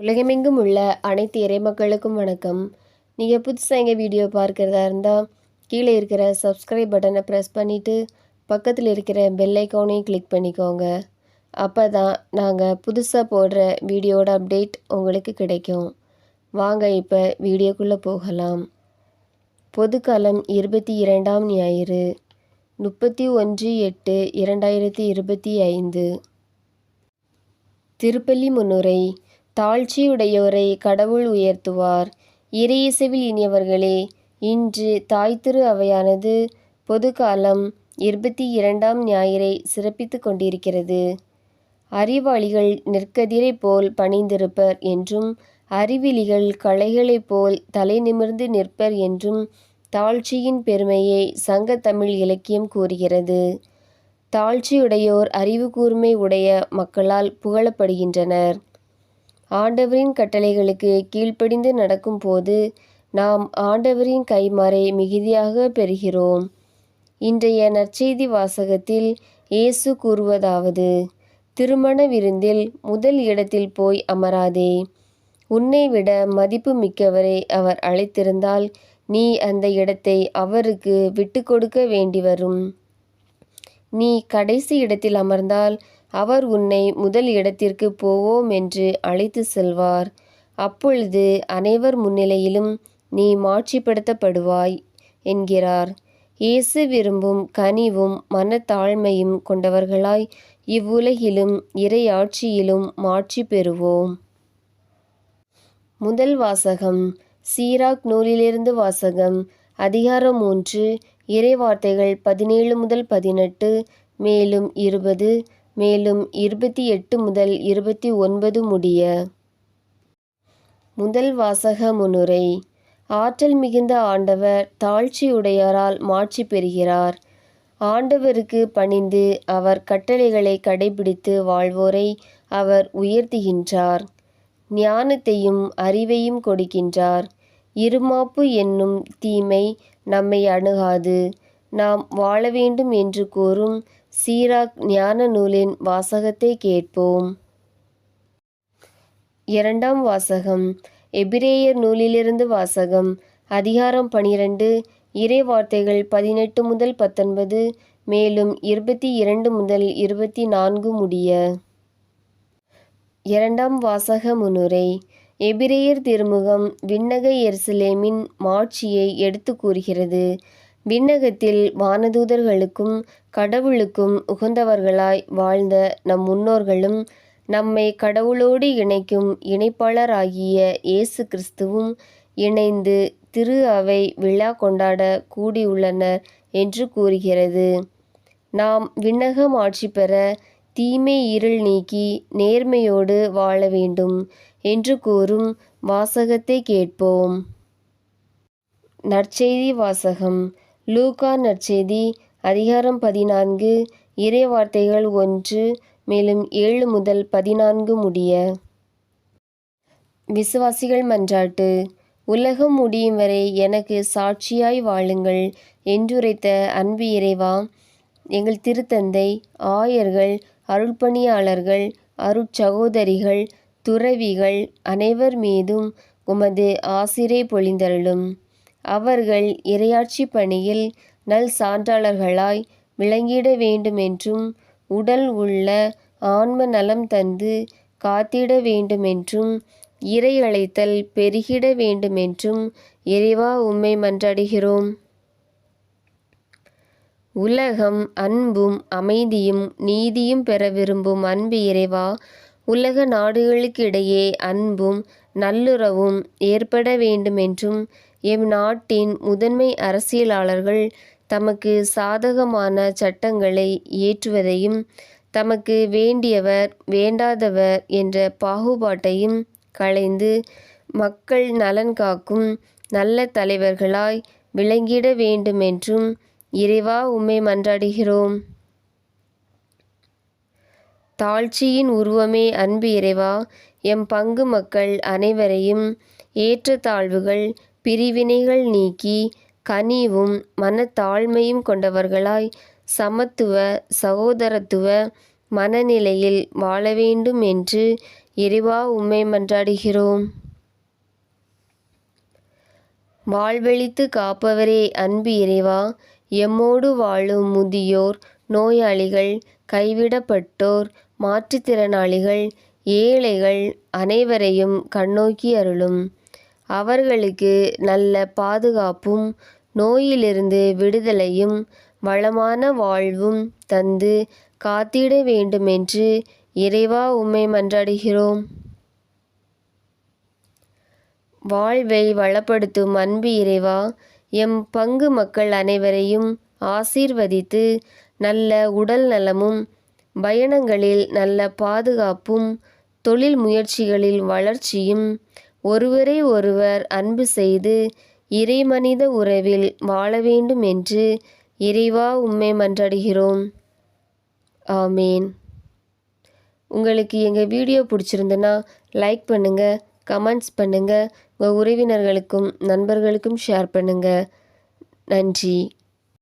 உலகமெங்கும் உள்ள அனைத்து இறைமக்களுக்கும் வணக்கம். நீங்கள் புதுசாக எங்கள் வீடியோ பார்க்குறதா இருந்தால் கீழே இருக்கிற சப்ஸ்கிரைப் பட்டனை ப்ரெஸ் பண்ணிவிட்டு பக்கத்தில் இருக்கிற பெல் ஐக்கானையும் கிளிக் பண்ணிக்கோங்க. அப்போ தான் நாங்கள் புதுசாக போடுற வீடியோட அப்டேட் உங்களுக்கு கிடைக்கும். வாங்க இப்போ வீடியோக்குள்ளே போகலாம். பொதுக்காலம் இருபத்தி இரண்டாம் ஞாயிறு முப்பத்தி ஒன்று எட்டு இரண்டாயிரத்தி இருபத்தி ஐந்து. திருப்பள்ளி முன்னுரை தாழ்ச்சியுடையோரை கடவுள் உயர்த்துவார். இறையிசைவில் இனியவர்களே இன்று தாய் திரு அவையானது பொதுக்காலம் இருபத்தி இரண்டாம் ஞாயிறை சிறப்பித்து கொண்டிருக்கிறது. அறிவாளிகள் நெற்கதிரைப் போல் பணிந்திருப்பர் என்றும் அறிவிலிகள் களைகளைப் போல் தலை நிமிர்ந்து நிற்பர் என்றும் தாழ்ச்சியின் பெருமையை சங்க தமிழ் இலக்கியம் கூறுகிறது. தாழ்ச்சியுடையோர் அறிவு கூர்மை உடைய மக்களால் புகழப்படுகின்றனர். ஆண்டவரின் கட்டளைகளுக்கு கீழ்ப்படிந்து நடக்கும்போது நாம் ஆண்டவரின் கைமாறை மிகுதியாக பெறுகிறோம். இன்றைய நற்செய்தி வாசகத்தில் இயேசு கூறுவதாவது திருமண விருந்தில் முதல் இடத்தில் போய் அமராதே உன்னை விட மதிப்பு மிக்கவரை அவர் அழைத்திருந்தால் நீ அந்த இடத்தை அவருக்கு விட்டு கொடுக்க வேண்டி வரும். நீ கடைசி இடத்தில் அமர்ந்தால் அவர் உன்னை முதல் இடத்திற்கு போவோம் என்று அழைத்து செல்வார். அப்பொழுது அனைவர் முன்னிலையிலும் நீ மாட்சிப்படுத்தப்படுவாய் என்கிறார். இயேசு விரும்பும் கனிவும் மனத்தாழ்மையும் கொண்டவர்களாய் இவ்வுலகிலும் இறையாட்சியிலும் மாட்சி பெறுவோம். முதல் வாசகம். சீராக் நூலிலிருந்து வாசகம். அதிகாரம் மூன்று. இறைவார்த்தைகள் பதினேழு முதல் பதினெட்டு. மேலும் இருபது. மேலும் இருபத்தி எட்டு முதல் இருபத்தி ஒன்பது முடிய. முதல் வாசக முன்னுரை ஆற்றல் மிகுந்த ஆண்டவர் தாழ்ச்சியுடையாரால் மாட்சி பெறுகிறார். ஆண்டவருக்கு பணிந்து அவர் கட்டளைகளை கடைபிடித்து வாழ்வோரை அவர் உயர்த்துகின்றார். ஞானத்தையும் அறிவையும் கொடுக்கின்றார். இருமாப்பு என்னும் தீமை நம்மை அணுகாது. நாம் வாழ வேண்டும் என்று கூறும் சீராக் ஞான நூலின் வாசகத்தை கேட்போம். இரண்டாம் வாசகம். எபிரேயர் நூலிலிருந்து வாசகம். அதிகாரம் பனிரெண்டு. இறை வார்த்தைகள் பதினெட்டு முதல் பத்தொன்பது மேலும் இருபத்தி இரண்டு முதல் இருபத்தி நான்கு முடிய. இரண்டாம் வாசக முன்னுரை எபிரேயர் திருமுகம் விண்ணக எருசலேமின் மாட்சியை எடுத்து கூறுகிறது. விண்ணகத்தில் வானதூதர்களுக்கும் கடவுளுக்கும் உகந்தவர்களாய் வாழ்ந்த நம் முன்னோர்களும் நம்மை கடவுளோடு இணைக்கும் இணைப்பாளராகிய இயேசு கிறிஸ்துவும் இணைந்து திரு அவை விழா கொண்டாட கூடியுள்ளனர் என்று கூறுகிறது. நாம் விண்ணகம் ஆட்சி பெற தீமை இருள் நீக்கி நேர்மையோடு வாழ வேண்டும் என்று கூறும் வாசகத்தை கேட்போம். நற்செய்தி வாசகம். லூகா நற்செய்தி அதிகாரம் பதினான்கு இறை வார்த்தைகள் ஒன்று மேலும் ஏழு முதல் பதினான்கு முடிய. விசுவாசிகள் மன்றாட்டு உலகம் முடியும் வரை எனக்கு சாட்சியாய் வாழுங்கள் என்றுரைத்த அன்பு இறைவா எங்கள் திருத்தந்தை ஆயர்கள் அருள்பணியாளர்கள் அருட்சகோதரிகள் துறவிகள் அனைவர் மீதும் உமது ஆசிரை பொழிந்தருளும். அவர்கள் இரையாட்சி பணியில் நல் சான்றாளர்களாய் விளங்கிட வேண்டுமென்றும் உடல் உள்ள ஆன்ம நலம் தந்து காத்திட வேண்டுமென்றும் இறை அழைத்தல் பெருகிட வேண்டுமென்றும் இறைவா உம்மை மன்றாடுகிறோம். உலகம் அன்பும் அமைதியும் நீதியும் பெற விரும்பும் அன்பு இறைவா உலக நாடுகளுக்கிடையே அன்பும் நல்லுறவும் ஏற்பட வேண்டுமென்றும் எம் நாட்டின் முதன்மை அரசியலாளர்கள் தமக்கு சாதகமான சட்டங்களை இயற்றுவதையும் தமக்கு வேண்டியவர் வேண்டாதவர் என்ற பாகுபாட்டையும் களைந்து மக்கள் நலன் காக்கும் நல்ல தலைவர்களாய் விளங்கிட வேண்டுமென்றும் இறைவா உம்மை மன்றாடுகிறோம். தாழ்ச்சியின் உருவமே அன்பு இறைவா எம் பங்கு மக்கள் அனைவரையும் ஏற்றத்தாழ்வுகள் பிரிவினைகள் நீக்கி கனிவும் மனத்தாழ்மையும் கொண்டவர்களாய் சமத்துவ சகோதரத்துவ மனநிலையில் வாழ வேண்டும் என்று இறைவா உம்மை மன்றாடுகிறோம். வாழ்வெளித்து காப்பவரே அன்பு இறைவா எம்மோடு வாழும் முதியோர் நோயாளிகள் கைவிடப்பட்டோர் மாற்றுத்திறனாளிகள் ஏழைகள் அனைவரையும் கண்ணோக்கி அருளும். அவர்களுக்கு நல்ல பாதுகாப்பும் நோயிலிருந்து விடுதலையும் வளமான வாழ்வும் தந்து காத்திட வேண்டுமென்று இறைவா உம்மை மன்றாடுகிறோம். வாழ்வை வளப்படுத்தும் அன்பு இறைவா எம் பங்கு மக்கள் அனைவரையும் ஆசீர்வதித்து நல்ல உடல் நலமும் பயணங்களில் நல்ல பாதுகாப்பும் தொழில் முயற்சிகளில் வளர்ச்சியும் ஒருவரை ஒருவர் அன்பு செய்து இறைமனித உறவில் வாழ வேண்டும் என்று இறைவா உம்மை மன்றாடுகிறோம். ஆமேன். உங்களுக்கு எங்கள் வீடியோ பிடிச்சிருந்துன்னா லைக் பண்ணுங்கள் கமெண்ட்ஸ் பண்ணுங்கள் உங்கள் உறவினர்களுக்கும் நண்பர்களுக்கும் ஷேர் பண்ணுங்கள் நன்றி.